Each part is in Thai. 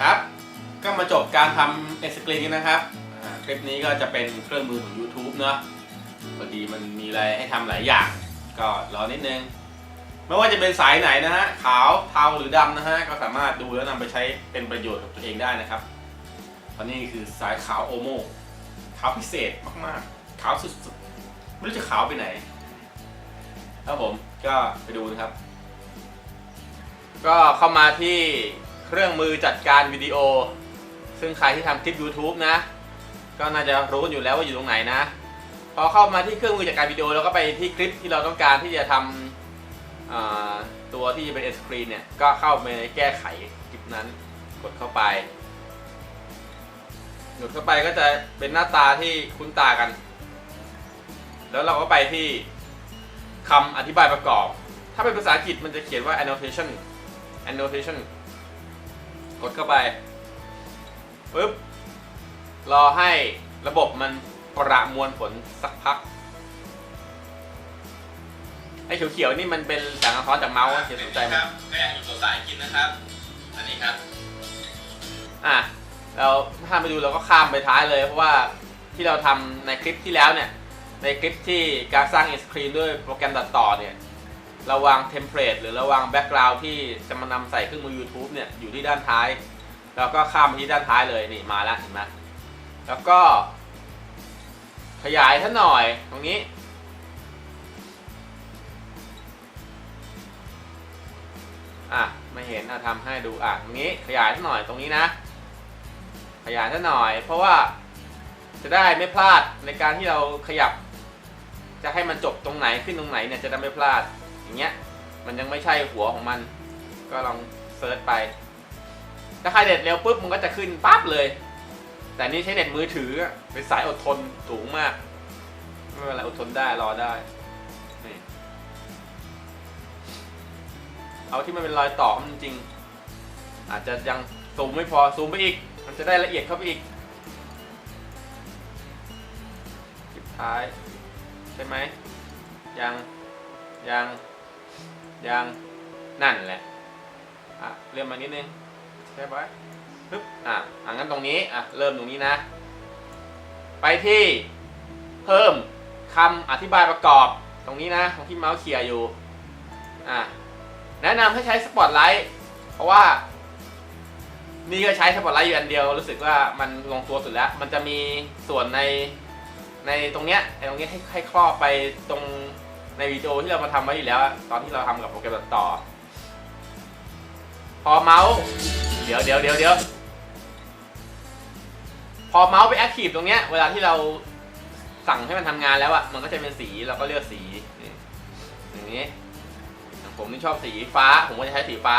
ครับ ก็มาจบการทำเอสกรีนนะครับคลิปนี้ก็จะเป็นเครื่องมือของ YouTube เนอะพอดีมันมีอะไรให้ทำหลายอย่าง ก็รอนิดนึง ไม่ว่าจะเป็นสายไหนนะฮะขาวเทาหรือดำนะฮะก็สามารถดูแล้วนำไปใช้เป็นประโยชน์กับตัวเองได้นะครับตอนนี้คือสายขาวโอโมขาวพิเศษมากๆขาวสุดๆไม่รู้จะขาวไปไหนครับผมก็ไปดูนะครับ ก็เข้ามาที่ เครื่องมือจัดการวิดีโอ ซึ่งใครที่ทำคลิป YouTube นะ ก็น่าจะรู้อยู่แล้วว่าอยู่ตรงไหนนะ พอเข้ามาที่เครื่องมือจัดการวิดีโอแล้วก็ไปที่คลิปที่เราต้องการที่จะทำอ่าตัวที่เป็นเอ็นสครีนเนี่ยก็เข้าไปแก้ไขคลิปนั้นกดเข้าไปกดเข้าไปก็จะเป็นหน้าตาที่คุ้นตากัน แล้วเราก็ไปที่คำอธิบายประกอบ ถ้าเป็นภาษาอังกฤษมันจะเขียนว่า annotation annotation กดเข้าไปปึ๊บรอให้ระบบมันประมวลผลสักพักไอ้เขียวๆนี่มันเป็นแสงสะท้อนจากเมาส์อะเขียนสนใจไหมครับก็ยังอยู่ตัวสายกินนะครับ อันนี้ครับ อะเราถ้าไปดูเราก็ข้ามไปท้ายเลย เพราะว่าที่เราทำในคลิปที่แล้วเนี่ย ในคลิปที่การสร้างอินสครีนด้วยโปรแกรมตัดต่อเนี่ยเราวางเทมเพลตหรือราวางแบ็กกราวด์ที่จะมานำใส่เครื่องมือ YouTube เนี่ยอยู่ที่ด้านท้ายเราก็ข้ามไปที่ด้านท้ายเลยนี่มาแล้วเห็นไหมแล้วก็ ขยายท่านหน่อยตรงนี้ อะไม่เห็นอะทำให้ดูอะตรงนี้ขยายท่านหน่อยตรงนี้นะ ขยายท่านหน่อย เพราะว่าจะได้ไม่พลาดในการที่เราขยับ จะให้มันจบตรงไหนขึ้นตรงไหนเนี่ยจะได้ไม่พลาด อย่างเงี้ยมันยังไม่ใช่หัวของมัน ก็ลองเซิร์ชไป ถ้าใครเน็ตเร็วปุ๊บมันก็จะขึ้นปั๊บเลย แต่นี่ใช้เน็ตมือถืออะเป็นสายอดทนสูงมากไม่เป็นไรอดทนได้รอได้นี่เอาที่มันเป็นรอยต่อมันจริง อาจจะยังซูมไม่พอซูมไปอีก มันจะได้ละเอียดเข้าไปอีกคลิปท้าย ใช่ไหมยังยัง ยังนั่นแหละอะเริ่มมานิดนึงใช่ไหมปึ๊บอะอะงั้นตรงนี้อะเริ่มตรงนี้นะ ไปที่เพิ่มคำอธิบายประกอบตรงนี้นะตรงที่เมาส์เขี่ยอยู่อะแนะนำให้ใช้สปอตไลท์เพราะว่านี่ก็ใช้สปอตไลท์อยู่อันเดียว รู้สึกว่ามันลงตัวสุดแล้ว มันจะมีส่วนในในตรงเนี้ยไอ้ตรงเนี้ยให้ให้ครอบไปตรง ในวิดีโอที่เรามาทำไว้อยู่แล้ว ตอนที่เราทำกับโปรแกรมตัดต่อ พอเมาส์ เดี๋ยวเดี๋ยวเดี๋ยวเดี๋ยวพอเมาส์ไปแอคทีฟตรงเนี้ย เวลาที่เราสั่งให้มันทำงานแล้วอะมันก็จะเป็นสีเราก็เลือกสีนี่อย่างนี้อย่างผมนี่ชอบสีฟ้า ผมก็จะใช้สีฟ้า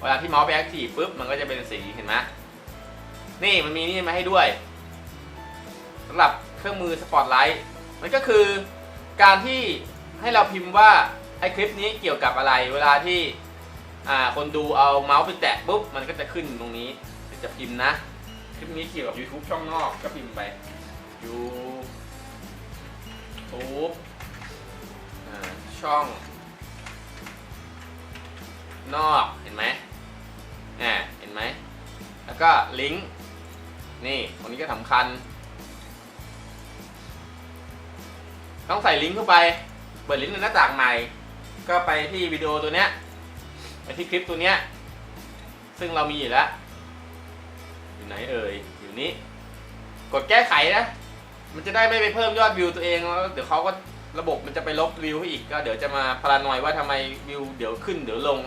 เวลาที่เมาส์ไปแอคทีฟปุ๊บ มันก็จะเป็นสีเห็นไหมนี่มันมีนี่มาให้ด้วยสำหรับเครื่องมือสปอตไลท์มันก็คือการที่ ให้เราพิมพ์ว่าไอคลิปนี้เกี่ยวกับอะไร เวลาที่อ่าคนดูเอาเมาส์ไปแตะปุ๊บมันก็จะขึ้นตรงนี้จะพิมพ์นะ คลิปนี้เกี่ยวกับ YouTube ช่องนอกก็พิมพ์ไป YouTube อ่าช่อง นอกเห็นไหมอ่าเห็นไหม แล้วก็ลิงก์นี่ตรงนี้ก็สำคัญ ต้องใส่ลิงก์เข้าไป เปิดลิงก์ในหน้าต่างใหม่ ก็ไปที่วิดีโอตัวเนี้ยไปที่คลิปตัวเนี้ย ซึ่งเรามีอยู่แล้ว อยู่ไหนเอ่ย อยู่นี้ กดแก้ไขนะ มันจะได้ไม่ไปเพิ่มยอดวิวตัวเองแล้วเดี๋ยวเขาก็ระบบมันจะไปลบวิวให้อีก ก็เดี๋ยวจะมาพารานอยว่าทำไมวิวเดี๋ยวขึ้นเดี๋ยวลง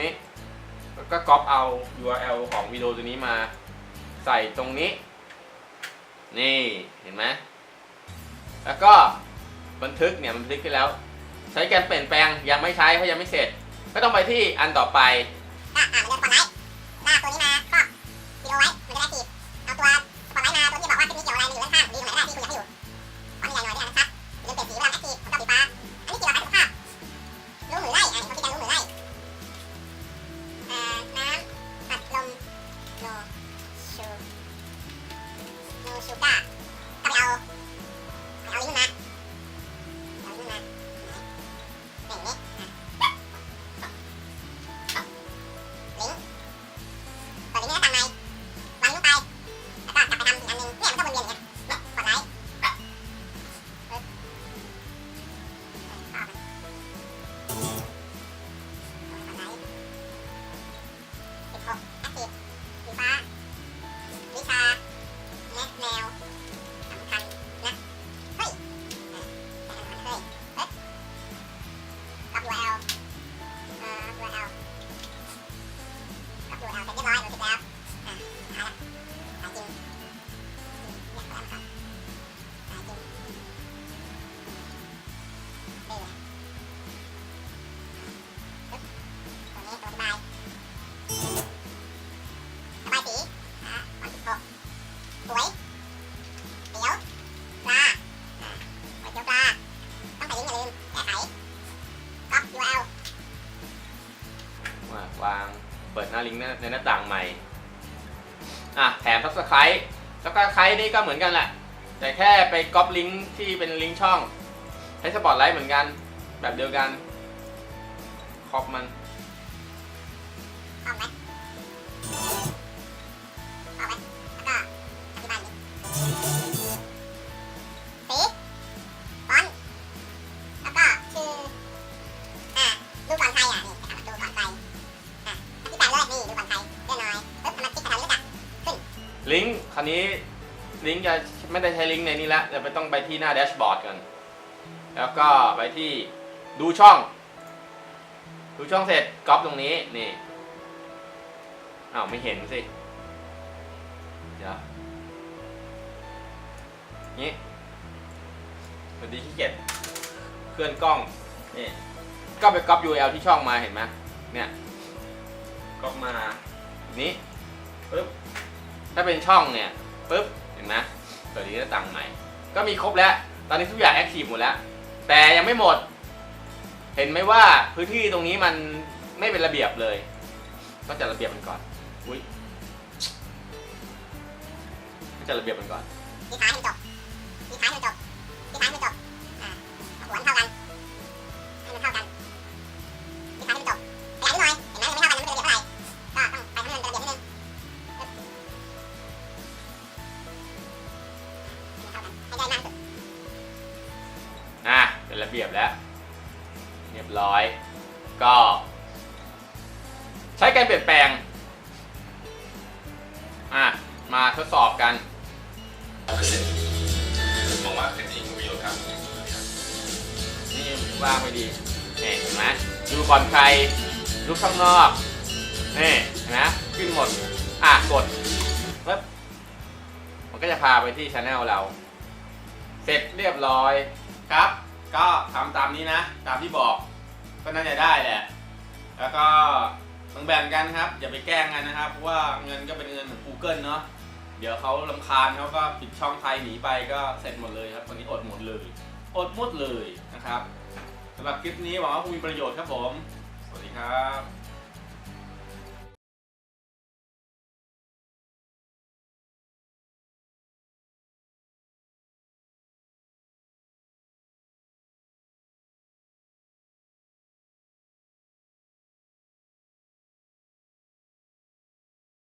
นี้ก็ก๊อปเอา URL ของวิดีโอตัวนี้มาใส่ตรงนี้ นี่ เห็นไหม แล้วก็ บันทึกเนี่ยบันทึกไปแล้ว ใช้การเปลี่ยนแปลงยังไม่ใช้เพราะยังไม่เสร็จ ก็ต้องไปที่อันต่อไปก็อ่านเริ่มสป ในหน้าต่างใหม่อะแถมซับสไครต์ซับสไครต์นี่ก็เหมือนกันแหละ แต่แค่ไปก๊อปลิงก์ที่เป็นลิงก์ช่องให้สปอตไลท์เหมือนกัน แบบเดียวกันครอบมันเอาไหมเอาไหมแล้วก็อธิบายนิด คราวนี้ลิงก์จะไม่ได้ใช้ลิงก์ในนี้และจะไปต้องไปที่หน้าแดชบอร์ดกัน แล้วก็ไปที่ดูช่อง ดูช่องเสร็จก๊อปตรงนี้นี่อ้าวไม่เห็นสิเดี๋ยวนี้สวัสดีขี้เกียจเคลื่อนกล้องนี่ก็ไปก๊อป URL ที่ช่องมาเห็นไหมเนี่ยก๊อปมานี้ปึ๊บ ถ้าเป็นช่องเนี่ยปุ๊บเห็นไหมเปิดที่หน้าต่างใหม่ ก็มีครบแล้ว ตอนนี้ทุกอย่างแอคทีฟหมดแล้ว แต่ยังไม่หมด เห็นไหมว่าพื้นที่ตรงนี้มันไม่เป็นระเบียบเลยต้องจัดระเบียบมันก่อนอุ้ยต้องจัดระเบียบมันก่อนที่ท้ายให้มันจบที่ท้ายให้มันจบที่ท้ายให้มันจบ เป็นระเบียบแล้ว เรียบร้อย ก็ ใช้การเปลี่ยนแปลงอะมาทดสอบกันเปอร์เซ็นต์มองว่าคลิปนี้มีประโยชน์ครับนี่ว่างไม่ดีนี่เห็นไหมดูก่อนใครดูข้างนอกนี่เห็นไหมขึ้นหมด อะกดปึ๊บมันก็จะพาไปที่ช anel เรา เสร็จเรียบร้อยครับ ก็ทำตามนี้นะ ตามที่บอกก็น่าจะได้แหละ แล้วก็ต้องแบ่งกันครับ อย่าไปแกล้งกันนะครับ เพราะว่าเงินก็เป็นเงินของ Google เนาะเดี๋ยวเขาลำคาญเขาก็ปิดช่องไทยหนีไปก็เสร็จหมดเลยครับวันนี้อดหมดเลย อดหมดเลยนะครับสำหรับคลิปนี้หวังว่าคงมีประโยชน์ครับผม สวัสดีครับ